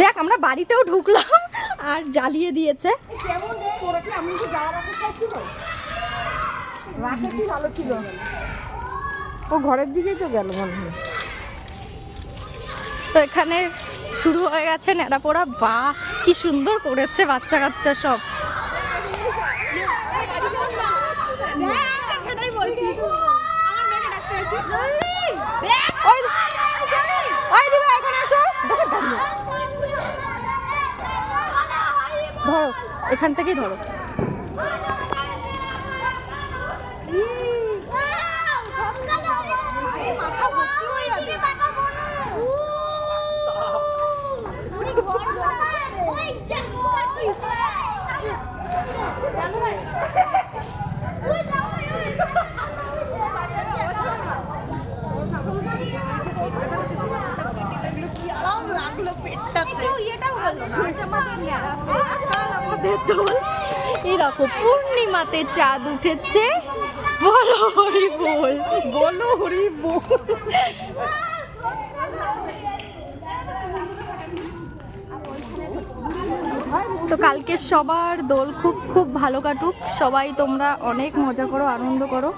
দেখ আমরা বাড়িতেও ঢুকলাম আর জ্বালিয়ে দিয়েছে। ও ঘরের দিকেই তো গেল মনে হয়। তো এখানে শুরু হয়ে গেছে নেড়াপোড়া বাহ কি সুন্দর করেছে বাচ্চা কাচ্চা সব। ওই ওই দিবা এখানে আসো ধরো এখান থেকেই ধরো এই দেখো পূর্ণিমাতে চাঁদ উঠেছে। বলো হরি বল বলো হরি বল তো কালকে সবার দোল খুব খুব ভালো কাটুক। সবাই তোমরা অনেক মজা করো আনন্দ করো।